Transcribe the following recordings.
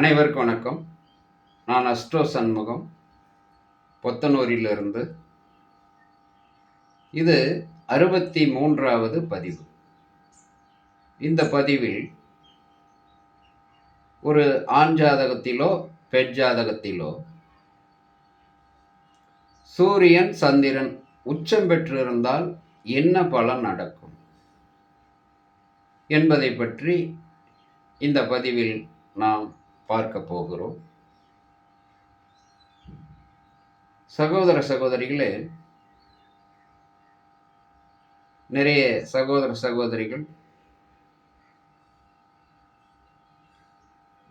அனைவருக்கும் வணக்கம். நான் அஸ்ட்ரோ சண்முகம் பொத்தனூரிலிருந்து. இது அறுபத்தி மூன்றாவது பதிவு. இந்த பதிவில் ஒரு ஆண் ஜாதகத்திலோ பெண் ஜாதகத்திலோ சூரியன் சந்திரன் உச்சம் பெற்றிருந்தால் என்ன பலன் நடக்கும் என்பதை பற்றி இந்த பதிவில் நாம் பார்க்க போகிறோம். சகோதர சகோதரிகளே நிறைய சகோதர சகோதரிகள்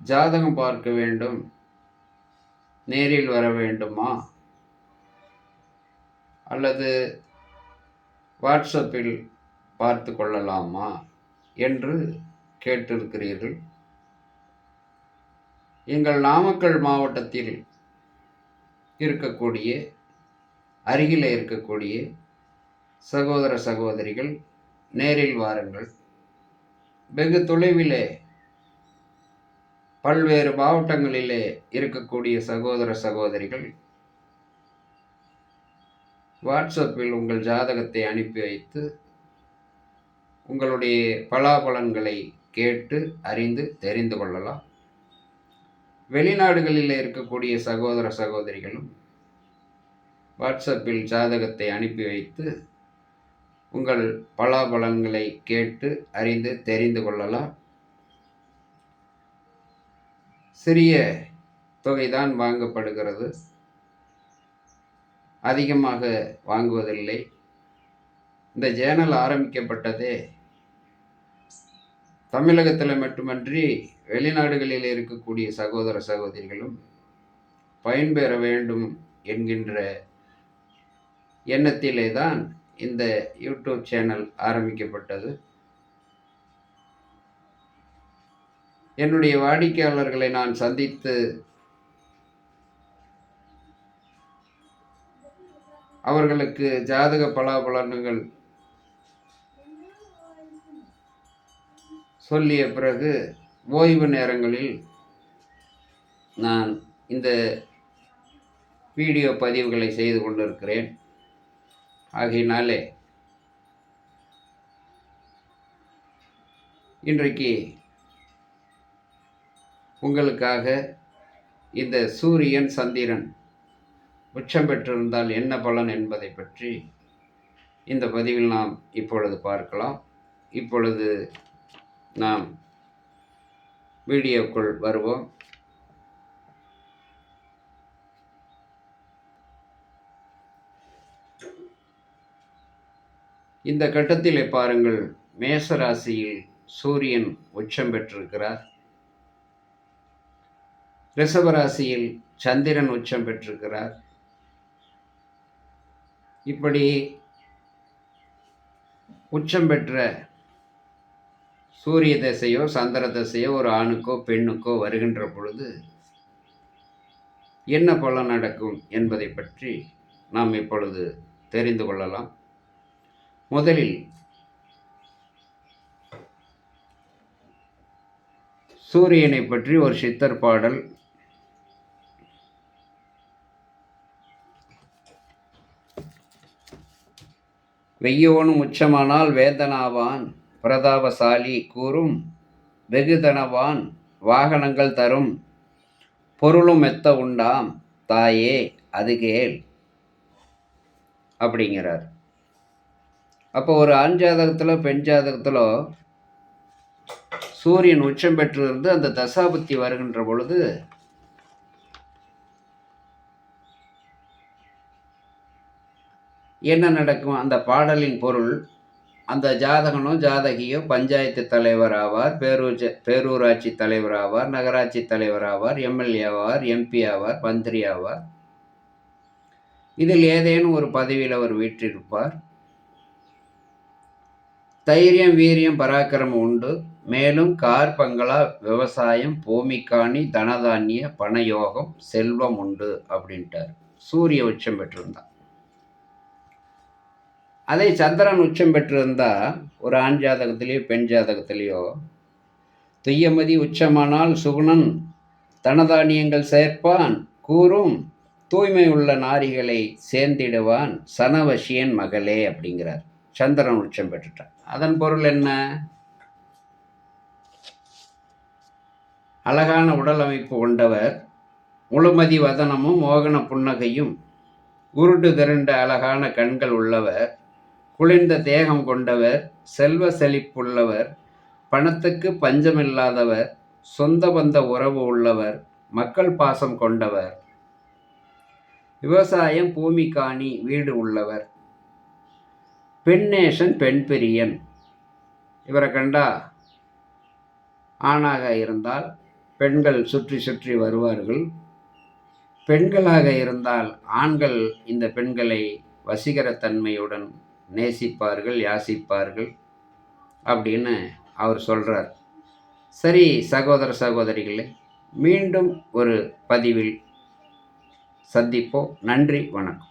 ஜாதகம் பார்க்க வேண்டும் நேரில் வர வேண்டுமா? அல்லது வாட்ஸ்அப்பில் பார்த்து கொள்ளலாமா? என்று கேட்டிருக்கிறீர்கள். எங்கள் நாமக்கல் மாவட்டத்தில் இருக்கக்கூடிய அருகில் இருக்கக்கூடிய சகோதர சகோதரிகள் நேரில் வாருங்கள். வெகு தொலைவிலே பல்வேறு மாவட்டங்களிலே இருக்கக்கூடிய சகோதர சகோதரிகள் வாட்ஸ்அப்பில் உங்கள் ஜாதகத்தை அனுப்பி வைத்து உங்களுடைய பலாபலன்களை கேட்டு அறிந்து தெரிந்து கொள்ளலாம். வெளிநாடுகளில் இருக்கக்கூடிய சகோதர சகோதரிகளும் வாட்ஸ்அப்பில் ஜாதகத்தை அனுப்பி வைத்து உங்கள் பலாபலன்களை கேட்டு அறிந்து தெரிந்து கொள்ளலாம். சிறிய தொகைதான் வாங்கப்படுகிறது. அதிகமாக வாங்குவதில்லை. இந்த சேனல் ஆரம்பிக்கப்பட்டதே தமிழகத்தில் மட்டுமன்றி வெளிநாடுகளில் இருக்கக்கூடிய சகோதர சகோதரிகளும் பயன்பெற வேண்டும் என்கின்ற எண்ணத்திலே தான் இந்த யூடியூப் சேனல் ஆரம்பிக்கப்பட்டது. என்னுடைய வாடிக்கையாளர்களை நான் சந்தித்து அவர்களுக்கு ஜாதக பலாபலன்கள் சொல்லிய பிறகு ஓய்வு நேரங்களில் நான் இந்த வீடியோ பதிவுகளை செய்து கொண்டிருக்கிறேன். ஆகையினாலே இன்றைக்கு உங்களுக்காக இந்த சூரியன் சந்திரன் உச்சம் பெற்றிருந்தால் என்ன பலன் என்பதை பற்றி இந்த பதிவில் நாம் இப்பொழுது பார்க்கலாம். இப்பொழுது நாம் வீடியோக்குள் வருவோம். இந்த கட்டத்திலே பாருங்கள் மேசராசியில் சூரியன் உச்சம் பெற்றிருக்கிறார். ரிஷபராசியில் சந்திரன் உச்சம் பெற்றிருக்கிறார். இப்படி உச்சம் பெற்ற சூரிய தசையோ சந்திர தசையோ ஒரு ஆணுக்கோ பெண்ணுக்கோ வருகின்ற பொழுது என்ன பலன் நடக்கும் என்பதை பற்றி நாம் இப்பொழுது தெரிந்து கொள்ளலாம். முதலில் சூரியனை பற்றி ஒரு சித்தர் பாடல். வெய்யோனும் உச்சமானால் வேதனாவான் பிரதாபசாலி கூறும் வெகுதனவான் வாகனங்கள் தரும் பொருளும் மெத்த உண்டாம் தாயே அது கேள். அப்படிங்கிறார். அப்போ ஒரு ஆண் ஜாதகத்தில் பெண் ஜாதகத்தில் சூரியன் உச்சம் பெற்றிருந்து அந்த தசாபுத்தி வருகின்ற பொழுது என்ன நடக்கும்? அந்த பாடலின் பொருள் அந்த ஜாதகனும் ஜாதகியோ பஞ்சாயத்து தலைவர் ஆவார் பேரூர் பேரூராட்சி தலைவர் ஆவார் நகராட்சி தலைவர் ஆவார் எம்எல்ஏ ஆவார் எம்பி ஆவார் மந்திரி ஆவார். இதில் ஏதேனும் ஒரு பதவியில் அவர் வீற்றிருப்பார். தைரியம் வீரியம் பராக்கிரமம் உண்டு. மேலும் கார் பங்களா விவசாயம் பூமிக்காணி தனதானிய பணயோகம் செல்வம் உண்டு அப்படின்ட்டார். சூரிய உச்சம் பெற்றிருந்தான். அதை சந்திரன் உச்சம் பெற்றிருந்தால் ஒரு ஆண் ஜாதகத்திலேயோ பெண் ஜாதகத்திலேயோ துய்யமதி உச்சமானால் சுகுணன் தனதானியங்கள் சேர்ப்பான் கூறும் தூய்மை உள்ள நாரிகளை சேர்ந்திடுவான் சனவசியன் மகளே அப்படிங்கிறார். சந்திரன் உச்சம் பெற்றுட்டான். அதன் பொருள் என்ன? அழகான உடல் அமைப்பு கொண்டவர் முழுமதி வதனமும் மோகன புன்னகையும் உருட்டு திரண்ட அழகான கண்கள் உள்ளவர் குளிர்ந்த தேகம் கொண்டவர் செல்வ செழிப்புள்ளவர் பணத்துக்கு பஞ்சமில்லாதவர் சொந்த பந்த உறவு உள்ளவர் மக்கள் பாசம் கொண்டவர். விவசாயம் பூமி காணி வீடு உள்ளவர். பெண்ணேஷன் பெண் பிரியன். இவரை கண்டா ஆணாக இருந்தால் பெண்கள் சுற்றி சுற்றி வருவார்கள். பெண்களாக இருந்தால் ஆண்கள் இந்த பெண்களை வசீகரத்தன்மையுடன் நேசிப்பார்கள் யாசிப்பார்கள் அப்படின்னு அவர் சொல்கிறார் சரி சகோதர சகோதரிகளே மீண்டும் ஒரு பதிவில் சந்திப்போம். நன்றி வணக்கம்.